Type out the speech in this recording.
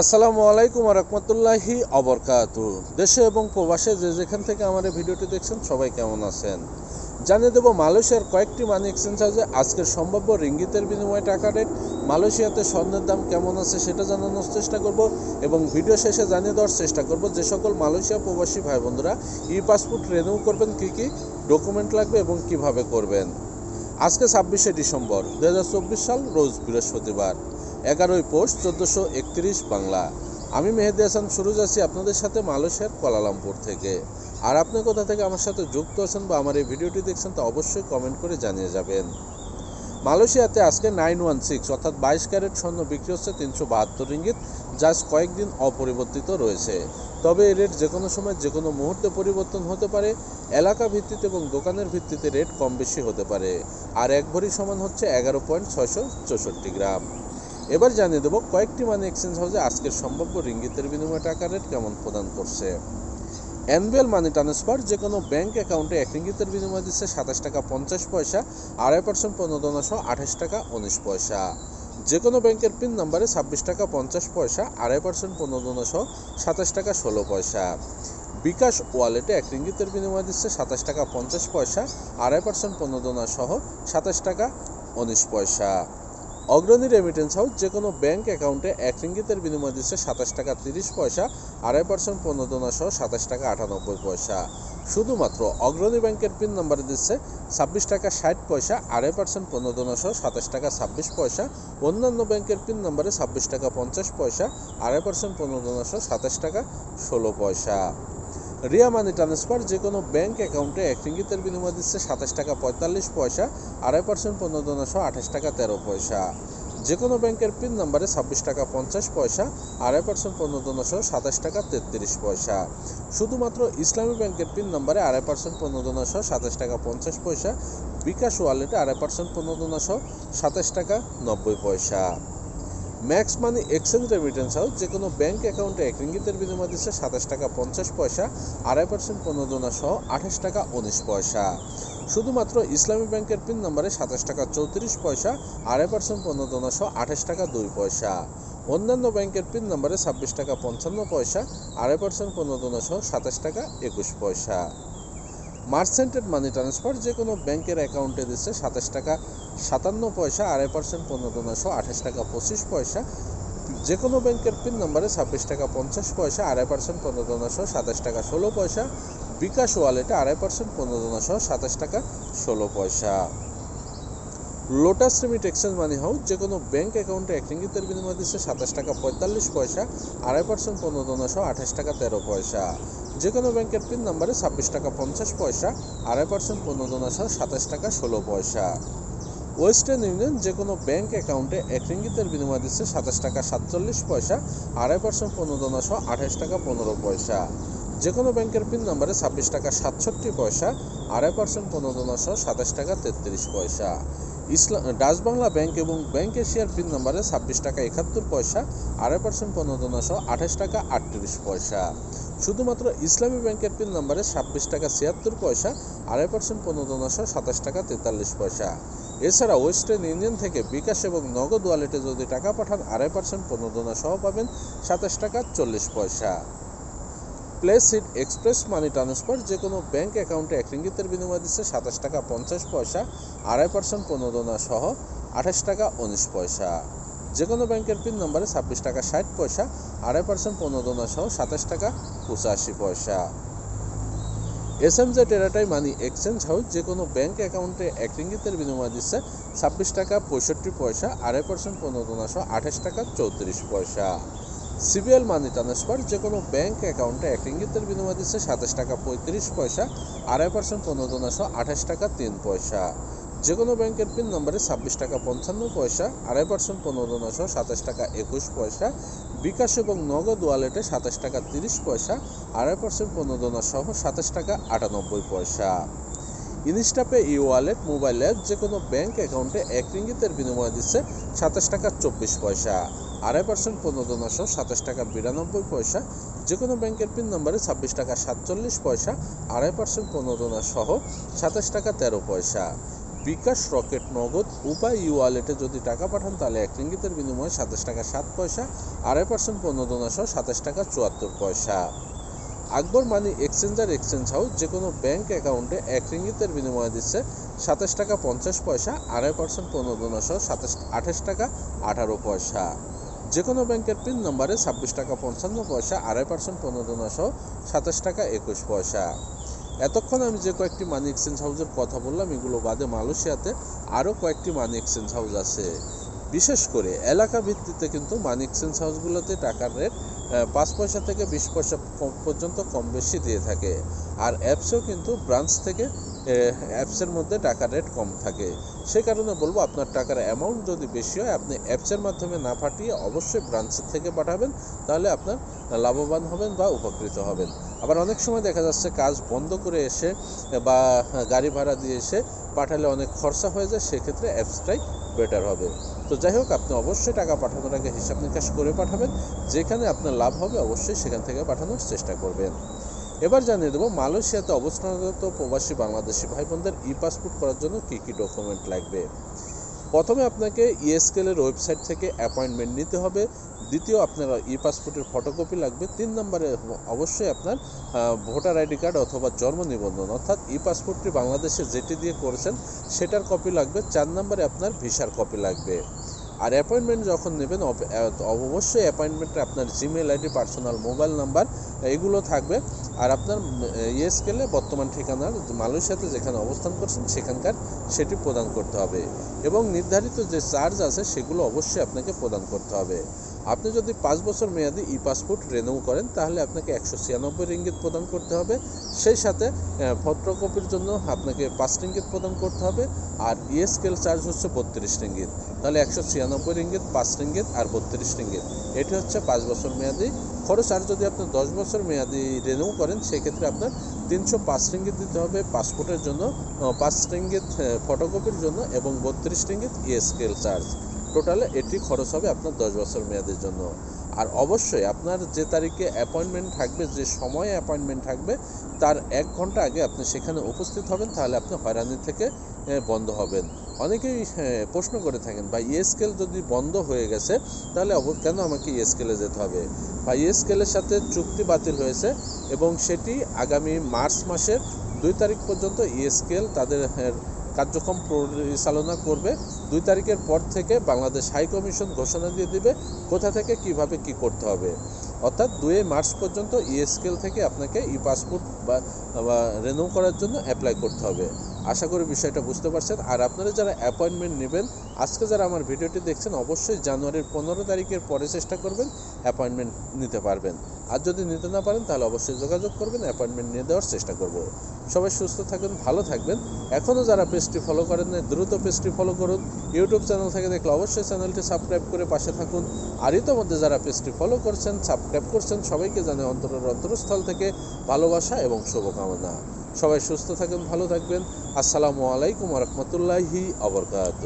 আসসালামু আলাইকুম রহমতুল্লাহি অবরকাত দেশে এবং প্রবাসে যে যেখান থেকে আমার এই ভিডিওটি দেখছেন, সবাই কেমন আছেন? জানিয়ে দেবো, মালয়েশিয়ার কয়েকটি মানি এক্সচেঞ্জ হাউসে আজকের সম্ভাব্য রিঙ্গিতের বিনিময়ে টাকা রেট, মালয়েশিয়াতে স্বর্ণের দাম কেমন আছে সেটা জানানোর চেষ্টা করব এবং ভিডিও শেষে জানিয়ে দেওয়ার চেষ্টা করব যে সকল মালয়েশিয়া প্রবাসী ভাই বন্ধুরা ই পাসপোর্ট রেনিউ করবেন, কী কী ডকুমেন্ট লাগবে এবং কীভাবে করবেন? আজকে ছাব্বিশে ডিসেম্বর দু হাজার চব্বিশ সাল, রোজ বৃহস্পতিবার। এগারোই পোস্ট চোদ্দোশো একত্রিশ বাংলা। আমি মেহেদি হাসান, সুরজ আছি আপনাদের সাথে মালয়েশিয়ার কোয়ালালামপুর থেকে। আর আপনি কোথা থেকে আমার সাথে যুক্ত আছেন বা আমার এই ভিডিওটি দেখছেন তা অবশ্যই কমেন্ট করে জানিয়ে যাবেন। মালয়েশিয়াতে আজকে নাইন ওয়ান সিক্স, অর্থাৎ বাইশ ক্যারেট স্বর্ণ বিক্রি হচ্ছে তিনশো বাহাত্তর রিঙ্গিত, যা কয়েকদিন অপরিবর্তিত রয়েছে। তবে এই রেট যে কোনো সময় যে কোনো মুহূর্তে পরিবর্তন হতে পারে, এলাকা ভিত্তিতে এবং দোকানের ভিত্তিতে রেট কম বেশি হতে পারে। আর এক ভরি সমান হচ্ছে এগারো পয়েন্ট ছয়শো চৌষট্টি গ্রাম। এবার জানিয়ে দেবো কয়েকটি মানি এক্সচেঞ্জ হাউসে আজকের সম্ভাব্য রিঙ্গিতের বিনিময়ে টাকা রেট কেমন প্রদান করছে। অ্যানুয়াল মানি ট্রান্সফার যে কোনো ব্যাংক অ্যাকাউন্টে এক রিঙ্গিতের বিনিময়ে দিচ্ছে সাতাশ টাকা পঞ্চাশ পয়সা, আড়াই পার্সেন্ট প্রণোদনা সহ আঠাশ টাকা উনিশ পয়সা। যে কোনো ব্যাংকের পিন নাম্বারে ছাব্বিশ টাকা পঞ্চাশ পয়সা, আড়াই পার্সেন্ট প্রণোদনা সহ সাতাশ টাকা ষোলো পয়সা। বিকাশ ওয়ালেটে এক রিঙ্গিতের বিনিময়ে দিচ্ছে সাতাশ টাকা পঞ্চাশ পয়সা, আড়াই পার্সেন্ট প্রণোদনা সহ সাতাশ টাকা উনিশ পয়সা। অগ্রণী রেমিটেন্স হাউস যে কোনো ব্যাংক অ্যাকাউন্টে এক রিঙ্গিতের বিনিময় দিচ্ছে সাতাশ টাকা তিরিশ পয়সা, আড়াই পার্সেন্ট প্রণোদনা সহ সাতাশ টাকা আটানব্বই পয়সা। শুধুমাত্র অগ্রণী ব্যাংকের পিন নাম্বারে দিচ্ছে ছাব্বিশ টাকা ষাট পয়সা, আড়াই পার্সেন্ট প্রণোদনা সহ সাতাশ টাকা ছাব্বিশ পয়সা। অন্যান্য ব্যাংকের পিন নাম্বারে ছাব্বিশ টাকা পঞ্চাশ পয়সা, আড়াই পার্সেন্ট প্রণোদনা সহ সাতাশ টাকা ষোলো পয়সা। রিয়া মানি ট্রান্সফার যে কোনো ব্যাংক অ্যাকাউন্টে এক রিঙ্গিতের বিনিময় দিচ্ছে সাতাশ টাকা পঁয়তাল্লিশ পয়সা, আড়াই পার্সেন্ট প্রণোদনা সহ আঠাশ টাকা তেরো পয়সা। যে কোনো ব্যাংকের পিন নাম্বারে ছাব্বিশ টাকা পঞ্চাশ পয়সা, আড়াই পার্সেন্ট প্রণোদনা সহ সাতাশ টাকা তেত্রিশ পয়সা। শুধুমাত্র ইসলামী ব্যাংকের পিন নাম্বারে আড়াই পার্সেন্ট প্রণোদনা সহ সাতাশ টাকা পঞ্চাশ পয়সা, বিকাশ ওয়ালেটে আড়াই পার্সেন্ট প্রণোদনা সহ সাতাশ টাকা নব্বই পয়সা। Max money exchange remittance house যে কোনো ব্যাংক অ্যাকাউন্টে এক রিঙ্গিতের বিনিময় দিচ্ছে সাতাশ টাকা পঞ্চাশ পয়সা, আড়াই পার্সেন্ট প্রণোদনা সহ আঠাশ টাকা উনিশ পয়সা। শুধুমাত্র ইসলামী ব্যাংকের পিন নম্বরে সাতাশ টাকা চৌত্রিশ পয়সা, আড়াই পার্সেন্ট প্রণোদনা সহ আঠাশ টাকা দুই পয়সা। অন্যান্য ব্যাংকের পিন নম্বরে ছাব্বিশ টাকা পঞ্চান্ন পয়সা, আড়াই পার্সেন্ট প্রণোদনা সহ সাতাশ টাকা একুশ পয়সা। মার্সেন্টেড মানি ট্রান্সফার যে কোনো ব্যাংকের অ্যাকাউন্টে দিচ্ছে সাতাশ টাকা সাতান্ন পয়সা, আড়াই পার্সেন্ট প্রণোদনা সহ আঠাশ টাকা, পঁচিশ পয়সা। যে কোনো ব্যাংকের পিন নম্বরে ছাব্বিশ টাকা, পঞ্চাশ পয়সা, আড়াই পার্সেন্ট প্রণোদনা সহ সাতাশ টাকা, ষোলো পয়সা। বিকাশ ওয়ালেটে আড়াই পার্সেন্ট পনেরো সহ সাতাশ টাকা, ষোলো পয়সা। Lotus remit exchange money house যে কোনো ব্যাংক অ্যাকাউন্টে এক রিঙ্গিতের বিনিময় দিচ্ছে সাতাশ টাকা, পঁয়তাল্লিশ পয়সা, আড়াই পার্সেন্ট পনেরো সহ আঠাশ টাকা, তেরো পয়সা। যে কোনো ব্যাংকের পিন নম্বরে ছাব্বিশ টাকা, পঞ্চাশ পয়সা, আড়াই পার্সেন্ট প্রণোদনা সহ সাতাশ টাকা, ষোলো পয়সা। ওয়েস্টার্ন ইউনিয়ন যে কোনো ব্যাংক অ্যাকাউন্টে এক রিঙ্গিতের বিনিময় দিচ্ছে সাতাশ টাকা সাতচল্লিশ পয়সা আড়াই পার্সেন্ট প্রণোদনা সহ আঠাশ টাকা পনেরো পয়সা। যে কোনো ব্যাংকের পিন নম্বরে ছাব্বিশ টাকা সাতষট্টি পয়সা আড়াই পার্সেন্ট প্রণোদনা সহ সাতাশ টাকা তেত্রিশ পয়সা। ইসলাম ডাচ বাংলা ব্যাংক এবং ব্যাংক এশিয়ার পিন নম্বরে ছাব্বিশ টাকা একাত্তর পয়সা আড়াই পার্সেন্ট প্রণোদনা সহ আঠাশ টাকা আটত্রিশ পয়সা। শুধুমাত্র ইসলামী ব্যাংকের পিন নম্বরে ছাব্বিশ টাকা ছিয়াত্তর পয়সা আড়াই পার্সেন্ট প্রণোদনা সহ সাতাশ টাকা তেতাল্লিশ পয়সা। এছাড়া ওয়েস্টার্ন ইউনিয়ন থেকে বিকাশ এবং নগদ ওয়ালেটে যদি টাকা পাঠান, আড়াই পার্সেন্ট প্রণোদনা সহ পাবেন সাতাশ টাকা চল্লিশ পয়সা। Place it express money transfer যে কোনো ব্যাঙ্ক অ্যাকাউন্টে এক রিঙ্গিতের বিনিময় দিচ্ছে সাতাশ টাকা পঞ্চাশ পয়সা, আড়াই পার্সেন্ট প্রণোদনা সহ আঠাশ টাকা উনিশ পয়সা। যে কোনো ব্যাংকের পিন নম্বরে ছাব্বিশ টাকা ষাট পয়সা, আড়াই পার্সেন্ট প্রণোদনা সহ সাতাশ টাকা পঁচাশি পয়সা। এস এম জে টেরাটাই মানি এক্সচেঞ্জ হাউস যে কোনো ব্যাংক অ্যাকাউন্টে এক রিঙ্গিতের বিনিময় দিচ্ছে ছাব্বিশ টাকা পঁয়ষট্টি পয়সা, আড়াই পার্সেন্ট পনেরো আঠাশ টাকা চৌত্রিশ পয়সা। সিবিএল মানি ট্রান্সফার যে কোনো ব্যাঙ্ক অ্যাকাউন্টে এক ইঙ্গিতের বিনিময় দিচ্ছে সাতাশ টাকা পঁয়ত্রিশ পয়সা, আড়াই পার্সেন্ট পনেরো আঠাশ টাকা তিন পয়সা। যে কোনো ব্যাংকের পিন নম্বরে ছাব্বিশ টাকা পঞ্চান্ন পয়সা, আড়াই পার্সেন্ট প্রণোদনা সহ সাতাশ টাকা একুশ পয়সা, বিকাশ এবং নগদ ওয়ালেটে সাতাশ টাকা তিরিশ পয়সা, আড়াই পার্সেন্ট প্রণোদনা সহ সাতাশ টাকা আটানব্বই পয়সা। Instapay e wallet, mobile app যে কোনো ব্যাংক অ্যাকাউন্টে এক রিঙ্গিতের বিনিময় দিচ্ছে সাতাশ টাকা চব্বিশ পয়সা, আড়াই পার্সেন্ট প্রণোদনা সহ সাতাশ টাকা বিরানব্বই পয়সা যে কোনো ব্যাংকের পিন নম্বরে ছাব্বিশ টাকা সাতচল্লিশ পয়সা, আড়াই পার্সেন্ট প্রণোদনা সহ সাতাশ টাকা তেরো পয়সা। বিকাশ রকেট নগদ উপায় ই ওয়ালেটে যদি টাকা পাঠান, তাহলে এক রিঙ্গিতের বিনিময়ে সাতাশ টাকা সাত পয়সা, আড়াই পার্সেন্ট প্রণোদনা সহ সাতাশ টাকা চুয়াত্তর পয়সা। Akbar money exchanger exchange house যে কোনো ব্যাংক অ্যাকাউন্টে এক রিঙ্গিতের বিনিময়ে দিচ্ছে সাতাশ টাকা পঞ্চাশ পয়সা, আড়াই পার্সেন্ট প্রণোদনা সহ সাতাশ, আঠাশ টাকা আঠারো পয়সা। যে কোনো ব্যাংকের পিন নম্বরে ছাব্বিশ টাকা পঞ্চান্ন পয়সা, আড়াই পার্সেন্ট প্রণোদনা সহ সাতাশ টাকা একুশ পয়সা। এতক্ষণ আমি যে কয়েকটি মানি এক্সচেঞ্জ হাউসের কথা বললাম, এগুলো বাদে মালয়েশিয়াতে আরও কয়েকটি মানি এক্সচেঞ্জ হাউস আছে। বিশেষ করে এলাকা ভিত্তিতে কিন্তু মানি এক্সচেঞ্জ হাউসগুলোতে টাকার রেট পাঁচ পয়সা থেকে বিশ পয়সা কম পর্যন্ত কম বেশি দিয়ে থাকে। আর অ্যাপসেও কিন্তু ব্রাঞ্চ থেকে অ্যাপসের মধ্যে টাকার রেট কম থাকে। সে কারণে বলব আপনার টাকার অ্যামাউন্ট যদি বেশি হয়, আপনি অ্যাপসের মাধ্যমে না পাঠিয়ে অবশ্যই ব্রাঞ্চের থেকে পাঠাবেন, তাহলে আপনার লাভবান হবেন বা উপকৃত হবেন। আবার অনেক সময় দেখা যাচ্ছে কাজ বন্ধ করে এসে বা গাড়ি ভাড়া দিয়ে এসে পাঠালে অনেক খরচা হয়ে যায়, সেক্ষেত্রে অ্যাপসটাই বেটার হবে। তো যাই হোক, আপনি অবশ্যই টাকা পাঠানোর আগে হিসাব নিকাশ করে পাঠাবেন। যেখানে আপনার লাভ হবে অবশ্যই সেখান থেকে পাঠানোর চেষ্টা করবেন। এবার জানিয়ে দেবো, মালয়েশিয়াতে অবস্থানরত প্রবাসী বাংলাদেশি ভাই বোনদের ই পাসপোর্ট করার জন্য কী কী ডকুমেন্ট লাগবে? প্রথমে আপনাকে ইএসকেলের ওয়েবসাইট থেকে অ্যাপয়েন্টমেন্ট নিতে হবে। দ্বিতীয়, আপনার ই পাসপোর্টের ফটোকপি লাগবে। তিন নম্বরে অবশ্যই আপনার ভোটার আইডি কার্ড অথবা জন্ম নিবন্ধন, অর্থাৎ ই পাসপোর্টটি বাংলাদেশে যেটি দিয়ে করেছেন, সেটার কপি লাগবে। চার নম্বরে আপনার ভিসার কপি লাগবে। আর অ্যাপয়েন্টমেন্ট যখন নেবেন অবশ্যই অ্যাপয়েন্টমেন্টে আপনার Gmail ID personal mobile number এগুলো থাকবে। আর আপনার ইয়ে স্কেলে বর্তমান ঠিকানার মালয়েশিয়াতে যেখানে অবস্থান করছেন, সেখানকার সেটি প্রদান করতে হবে। এবং নির্ধারিত যে চার্জ আছে, সেগুলো অবশ্যই আপনাকে প্রদান করতে হবে। আপনি যদি পাঁচ বছর মেয়াদি ই পাসপোর্ট রেনিউ করেন, তাহলে আপনাকে একশো ছিয়ানব্বই রিঙ্গিত প্রদান করতে হবে। সেই সাথে ফটোকপির জন্য আপনাকে পাঁচ রিঙ্গিত প্রদান করতে হবে। আর ইএসকেল চার্জ হচ্ছে বত্রিশ রিঙ্গিত। তাহলে একশো ছিয়ানব্বই রিঙ্গিত, পাঁচ রিঙ্গিত আর বত্রিশ রিঙ্গিত। এটি হচ্ছে পাঁচ বছর মেয়াদি খরচ। আর যদি আপনি দশ বছর মেয়াদি রেনিউ করেন, সেক্ষেত্রে আপনার তিনশো পাঁচ রিঙ্গিত দিতে হবে পাসপোর্টের জন্য পাঁচ রিঙ্গিত ফটোকপির জন্য এবং বত্রিশ রিঙ্গিত ইএসকেল চার্জ টোটালে এটি খরচ হবে আপনার দশ বছর মেয়াদের জন্য। আর অবশ্যই আপনার যে তারিখে অ্যাপয়েন্টমেন্ট থাকবে, যে সময়ে অ্যাপয়েন্টমেন্ট থাকবে, তার এক ঘণ্টা আগে আপনি সেখানে উপস্থিত হবেন, তাহলে আপনি হয়রানি থেকে বন্ধ হবেন। অনেকেই প্রশ্ন করে থাকেন বা ইএসকেল যদি বন্ধ হয়ে গেছে, তাহলে কেন আমাকে ইএসকেলে যেতে হবে? বা ইএসকেলের সাথে চুক্তি বাতিল হয়েছে এবং সেটি আগামী মার্চ মাসের দুই তারিখ পর্যন্ত ইএসকেল তাদের কার্যক্রম পরিচালনা করবে। দুই তারিখের পর থেকে বাংলাদেশ হাই কমিশন ঘোষণা দিয়ে দিবে কোথা থেকে, কীভাবে, কি করতে হবে। অর্থাৎ দুই মার্চ পর্যন্ত ইএসকেল থেকে আপনাকে ই পাসপোর্ট বা রেনু করার জন্য অ্যাপ্লাই করতে হবে। আশা করি বিষয়টা বুঝতে পারছেন। আর আপনারা যারা অ্যাপয়েন্টমেন্ট নেবেন, আজকে যারা আমার ভিডিওটি দেখছেন, অবশ্যই জানুয়ারির পনেরো তারিখের পরে চেষ্টা করবেন অ্যাপয়েন্টমেন্ট নিতে পারবেন। আর যদি নিতে না পারেন, তাহলে অবশ্যই যোগাযোগ করবেন অ্যাপয়েন্টমেন্ট নিয়ে দেওয়ার চেষ্টা করব। সবাই সুস্থ থাকবেন ভালো থাকবেন। এখনও যারা পেজটি ফলো করেন না দ্রুত পেজটি ফলো করুন। ইউটিউব চ্যানেল থেকে দেখলে অবশ্যই চ্যানেলটি সাবস্ক্রাইব করে পাশে থাকুন। আর ইতোমধ্যে যারা পেজটি ফলো করছেন সাবস্ক্রাইব করছেন, সবাইকে জানে অন্তরের অন্তরস্থল থেকে ভালোবাসা এবং শুভকামনা। সবাই সুস্থ থাকেন ভালো থাকবেন। আসসালামু আলাইকুম রহমতুল্লাহি আবরকাত